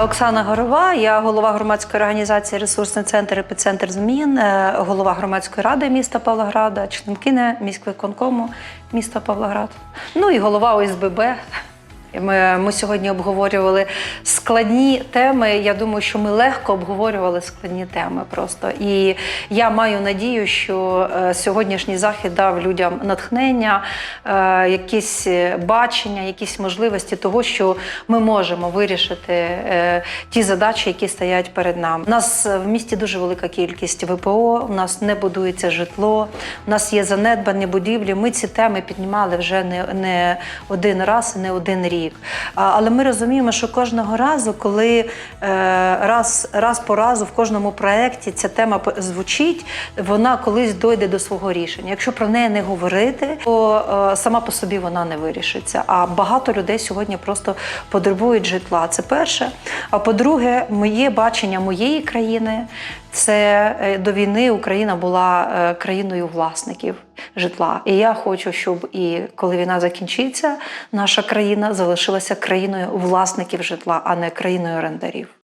Оксана Горова, я голова громадської організації Ресурсний центр епіцентр змін, е, голова громадської ради міста Павлограда, членкиня міськвиконкому міста Павлоград. Ну і голова ОСББ. Ми, ми сьогодні обговорювали складні теми. Я думаю, що ми легко обговорювали складні теми просто. І я маю надію, що е, сьогоднішній захід дав людям натхнення, е, якісь бачення, якісь можливості того, що ми можемо вирішити е, ті задачі, які стоять перед нами. У нас в місті дуже велика кількість ВПО, у нас не будується житло, у нас є занедбані будівлі. Ми ці теми піднімали вже не, не один раз, не один рік. А, Але ми розуміємо, що кожного разу, коли е, раз, раз по разу в кожному проєкті ця тема звучить, вона колись дойде до свого рішення. Якщо про неї не говорити, то е, сама по собі вона не вирішиться. А багато людей сьогодні просто потребують житла. Це перше. А по-друге, моє бачення моєї країни це е, до війни Україна була країною власників житла. І я хочу, щоб і коли війна закінчиться, наша країна залишилася країною власників житла, а не країною орендарів.